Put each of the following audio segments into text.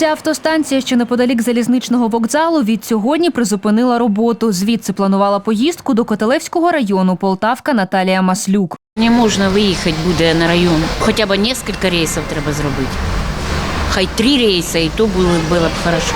Ця автостанція, що неподалік залізничного вокзалу, від сьогодні призупинила роботу. Звідси планувала поїздку до Котелевського району Полтавка Наталія Маслюк. Не можна виїхати буде на район. Хоча б кілька рейсів треба зробити. Хай три рейси, і то було, було б хорошо.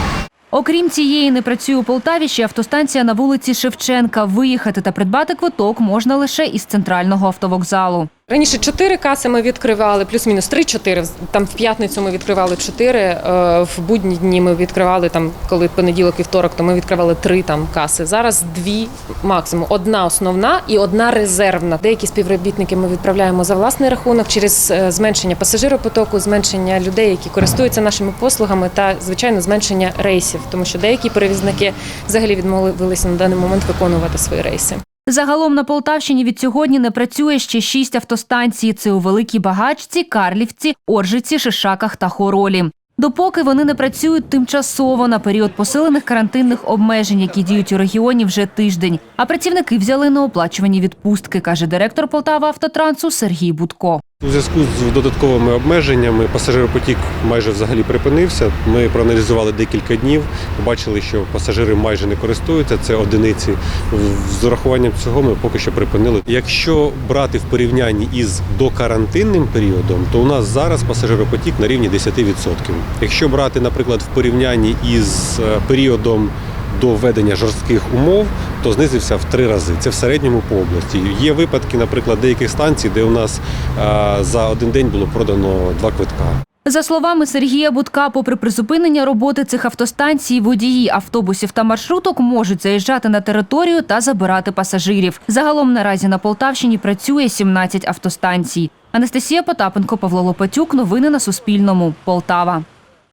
Окрім цієї, не працює у Полтаві ще автостанція на вулиці Шевченка. Виїхати та придбати квиток можна лише із центрального автовокзалу. Раніше чотири каси ми відкривали, плюс-мінус три-чотири. Там в п'ятницю ми відкривали чотири. е, В будні дні ми відкривали там, коли понеділок, вівторок, то ми відкривали три там каси. Зараз дві максимум. Одна основна і одна резервна. Деякі співробітники ми відправляємо за власний рахунок через е, зменшення пасажиропотоку, зменшення людей, які користуються нашими послугами, та звичайно зменшення рейсів, тому що деякі перевізники взагалі відмовилися на даний момент виконувати свої рейси. Загалом на Полтавщині від сьогодні не працює ще шість автостанцій. Це у Великій Багачці, Карлівці, Оржиці, Шишаках та Хоролі. Допоки вони не працюють тимчасово на період посилених карантинних обмежень, які діють у регіоні вже тиждень. А працівники взяли неоплачувані відпустки, каже директор Полтава автотрансу Сергій Будко. У зв'язку з додатковими обмеженнями пасажиропотік майже взагалі припинився. Ми проаналізували декілька днів, побачили, що пасажири майже не користуються. Це одиниці. З урахуванням цього ми поки що припинили. Якщо брати в порівнянні із докарантинним періодом, то у нас зараз пасажиропотік на рівні 10%. Якщо брати, наприклад, в порівнянні із е, періодом до введення жорстких умов, то знизився в три рази. Це в середньому по області. Є випадки, наприклад, деяких станцій, де у нас за один день було продано два квитка. За словами Сергія Будка, попри призупинення роботи цих автостанцій, водії автобусів та маршруток можуть заїжджати на територію та забирати пасажирів. Загалом наразі на Полтавщині працює 17 автостанцій. Анастасія Потапенко, Павло Лопатюк. Новини на Суспільному. Полтава.